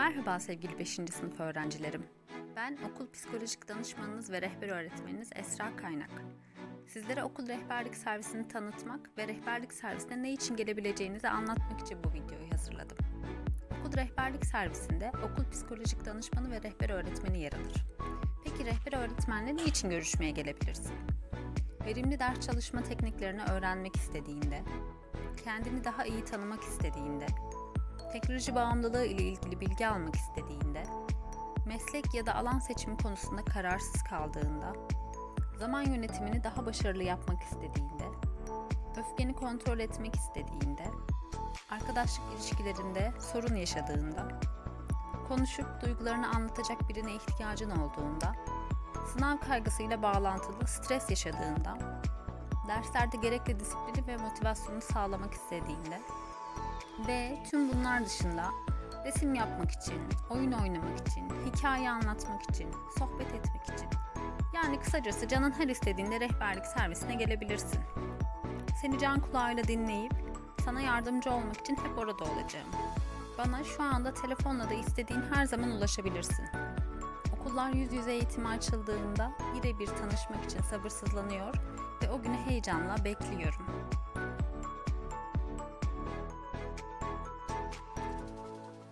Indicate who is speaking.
Speaker 1: Merhaba sevgili 5. sınıf öğrencilerim. Ben okul psikolojik danışmanınız ve rehber öğretmeniniz Esra Kaynak. Sizlere okul rehberlik servisini tanıtmak ve rehberlik servisine ne için gelebileceğinizi anlatmak için bu videoyu hazırladım. Okul rehberlik servisinde okul psikolojik danışmanı ve rehber öğretmeni yer alır. Peki rehber öğretmenle ne için görüşmeye gelebilirsin? Verimli ders çalışma tekniklerini öğrenmek istediğinde, kendini daha iyi tanımak istediğinde, teknoloji bağımlılığı ile ilgili bilgi almak istediğinde, meslek ya da alan seçimi konusunda kararsız kaldığında, zaman yönetimini daha başarılı yapmak istediğinde, öfkeni kontrol etmek istediğinde, arkadaşlık ilişkilerinde sorun yaşadığında, konuşup duygularını anlatacak birine ihtiyacın olduğunda, sınav kaygısıyla bağlantılı stres yaşadığında, derslerde gerekli disiplini ve motivasyonu sağlamak istediğinde, ve tüm bunlar dışında resim yapmak için, oyun oynamak için, hikaye anlatmak için, sohbet etmek için. Yani kısacası canın her istediğinde rehberlik servisine gelebilirsin. Seni can kulağıyla dinleyip sana yardımcı olmak için hep orada olacağım. Bana şu anda telefonla da istediğin her zaman ulaşabilirsin. Okullar yüz yüze eğitime açıldığında birebir tanışmak için sabırsızlanıyor ve o günü heyecanla bekliyorum.